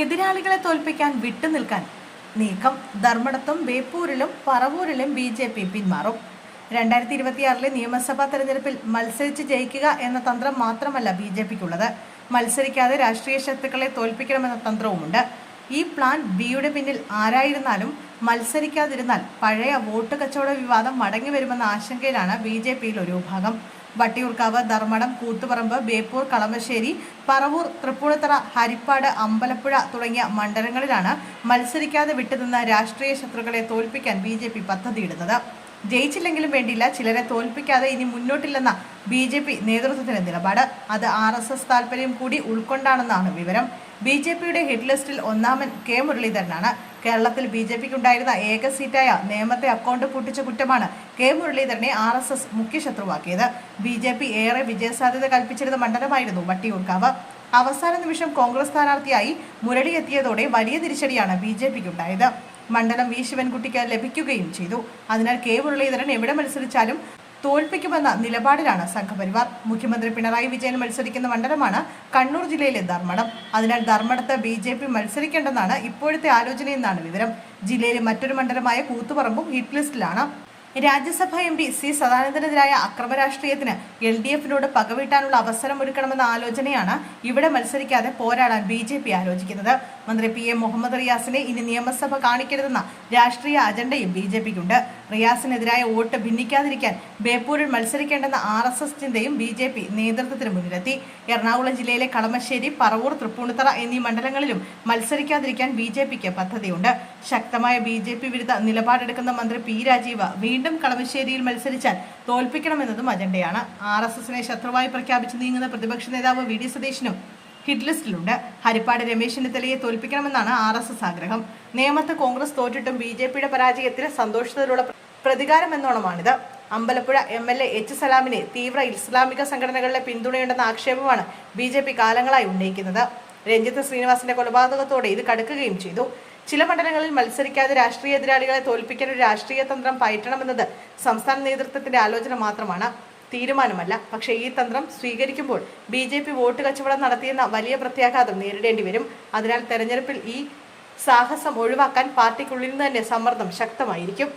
എതിരാളികളെ തോൽപ്പിക്കാൻ വിട്ടുനിൽക്കാൻ നീക്കം ധർമ്മടത്തും ബേപ്പൂരിലും പറവൂരിലും ബി ജെ പി പിന്മാറും. രണ്ടായിരത്തി ഇരുപത്തിയാറിലെ നിയമസഭാ തെരഞ്ഞെടുപ്പിൽ മത്സരിച്ച് ജയിക്കുക എന്ന തന്ത്രം മാത്രമല്ല ബി ജെ പിക്കുള്ളത്. മത്സരിക്കാതെ രാഷ്ട്രീയ ശത്രുക്കളെ തോൽപ്പിക്കണമെന്ന തന്ത്രവുമുണ്ട്. ഈ പ്ലാൻ ബിയുടെ പിന്നിൽ ആരായിരുന്നാലും മത്സരിക്കാതിരുന്നാൽ പഴയ വോട്ട് കച്ചവട വിവാദം മടങ്ങി വരുമെന്ന ആശങ്കയിലാണ് ബി ജെ പിയിൽ ഒരു വിഭാഗം വട്ടിയൂർക്കാവ് ധർമ്മടം കൂത്തുപറമ്പ് ബേപ്പൂർ കളമശ്ശേരി പറവൂർ തൃപ്പൂണിത്തറ ഹരിപ്പാട് അമ്പലപ്പുഴ തുടങ്ങിയ മണ്ഡലങ്ങളിലാണ് മത്സരിക്കാതെ വിട്ടുനിന്ന രാഷ്ട്രീയ ശത്രുക്കളെ തോൽപ്പിക്കാൻ ബി ജെ പി പദ്ധതിയിടുന്നത്. ജയിച്ചില്ലെങ്കിലും വേണ്ടിയില്ല. ചിലരെ തോൽപ്പിക്കാതെ ഇനി മുന്നോട്ടില്ലെന്ന ബി ജെ പി നേതൃത്വത്തിന് നിലപാട്. അത് ആർ എസ് എസ് താല്പര്യം കൂടി ഉൾക്കൊണ്ടാണെന്നാണ് വിവരം. ബി ജെ പിയുടെ ഹിറ്റ് ലിസ്റ്റിൽ ഒന്നാമൻ കെ മുരളീധരനാണ്. കേരളത്തിൽ ബി ജെ പിക്ക് ഉണ്ടായിരുന്ന ഏക സീറ്റായ നേമത്തെ അക്കൗണ്ട് പൂട്ടിച്ച കുറ്റമാണ് കെ മുരളീധരനെ ആർ എസ് എസ് മുഖ്യശത്രുവാക്കിയത്. ബി ജെ പി ഏറെ വിജയസാധ്യത കൽപ്പിച്ചിരുന്ന മണ്ഡലമായിരുന്നു വട്ടിയൂർക്കാവ്. അവസാന നിമിഷം കോൺഗ്രസ് സ്ഥാനാർത്ഥിയായി മുരളി എത്തിയതോടെ വലിയ തിരിച്ചടിയാണ് ബി ജെ പിക്ക് ഉണ്ടായത് മണ്ഡലം വി ശിവൻകുട്ടിക്ക് ലഭിക്കുകയും ചെയ്തു. അതിനാൽ കെ മുരളീധരൻ എവിടെ മത്സരിച്ചാലും തോൽപ്പിക്കുമെന്ന നിലപാടിലാണ് സംഘപരിവാർ. മുഖ്യമന്ത്രി പിണറായി വിജയൻ മത്സരിക്കുന്ന മണ്ഡലമാണ് കണ്ണൂർ ജില്ലയിലെ ധർമ്മടം. അതിനാൽ ധർമ്മടത്ത് ബി ജെ പി മത്സരിക്കേണ്ടെന്നാണ് ഇപ്പോഴത്തെ ആലോചനയെന്നാണ് വിവരം. ജില്ലയിലെ മറ്റൊരു മണ്ഡലമായ കൂത്തുപറമ്പും ഹിറ്റ് ലിസ്റ്റിലാണ്. രാജ്യസഭ എം പി സി സദാനന്ദനെതിരായ അക്രമ രാഷ്ട്രീയത്തിന് എൽ ഡി എഫിനോട് പകവീട്ടാനുള്ള അവസരം ഒരുക്കണമെന്ന ആലോചനയാണ് ഇവിടെ മത്സരിക്കാതെ പോരാടാൻ ബി ജെ പി ആലോചിക്കുന്നത്. മന്ത്രി പി എ മുഹമ്മദ് റിയാസിനെ ഇനി നിയമസഭ കാണിക്കരുതെന്ന രാഷ്ട്രീയ അജണ്ടയും ബി ജെ പിക്കുണ്ട്. റിയാസിനെതിരായ വോട്ട് ഭിന്നിക്കാതിരിക്കാൻ ബേപ്പൂരിൽ മത്സരിക്കേണ്ടെന്ന ആർ എസ് എസ് ചിന്തയും ബി ജെ പി നേതൃത്വത്തിന് മുന്നിലെത്തി. എറണാകുളം ജില്ലയിലെ കളമശ്ശേരി പറവൂർ തൃപ്പൂണിത്തറ എന്നീ മണ്ഡലങ്ങളിലും മത്സരിക്കാതിരിക്കാൻ ബി ജെ പിക്ക് പദ്ധതിയുണ്ട്. ശക്തമായ ബി ജെ പി വിരുദ്ധ നിലപാടെടുക്കുന്ന മന്ത്രി പി രാജീവ് വീണ്ടും കളമശ്ശേരിയിൽ മത്സരിച്ചാൽ തോൽപ്പിക്കണമെന്നതും അജണ്ടയാണ്. ആർ എസ് എസിനെ ശത്രുവായി പ്രഖ്യാപിച്ച് നീങ്ങുന്ന പ്രതിപക്ഷ നേതാവ് വി ഡി സതീശനും ഹിറ്റ് ലിസ്റ്റിലുണ്ട്. ഹരിപ്പാട് രമേശ് ചെന്നിത്തലയെ തോൽപ്പിക്കണമെന്നാണ് ആർ എസ് എസ് ആഗ്രഹം. നേമത്ത് കോൺഗ്രസ് തോറ്റിട്ടും ബി ജെ പിയുടെ പരാജയത്തിന് സന്തോഷത്തിലുള്ള പ്രതികാരം എന്നോണമാണിത്. Ambalappuzha M L A H സലാമിനെ തീവ്ര ഇസ്ലാമിക സംഘടനകളുടെ പിന്തുണയുണ്ടെന്ന ആക്ഷേപമാണ് ബി ജെ പി കാലങ്ങളായി ഉന്നയിക്കുന്നത്. രഞ്ജിത്ത് ശ്രീനിവാസിന്റെ കൊലപാതകത്തോടെ ഇത് കടുക്കുകയും ചെയ്തു. ചില മണ്ഡലങ്ങളിൽ മത്സരിക്കാതെ രാഷ്ട്രീയ എതിരാളികളെ തോൽപ്പിക്കാൻ ഒരു രാഷ്ട്രീയ തന്ത്രം പയറ്റണമെന്നത് സംസ്ഥാന നേതൃത്വത്തിന്റെ ആലോചന മാത്രമാണ്. തീരുമാനമല്ല. പക്ഷേ ഈ തന്ത്രം സ്വീകരിക്കുമ്പോൾ ബി ജെ പി വോട്ട് കച്ചവടം നടത്തിയെന്ന വലിയ പ്രത്യാഘാതം നേരിടേണ്ടി വരും. അതിനാൽ തെരഞ്ഞെടുപ്പിൽ ഈ സാഹസം ഒഴിവാക്കാൻ പാർട്ടിക്കുള്ളിൽ നിന്ന് തന്നെ സമ്മർദ്ദം ശക്തമായിരിക്കും.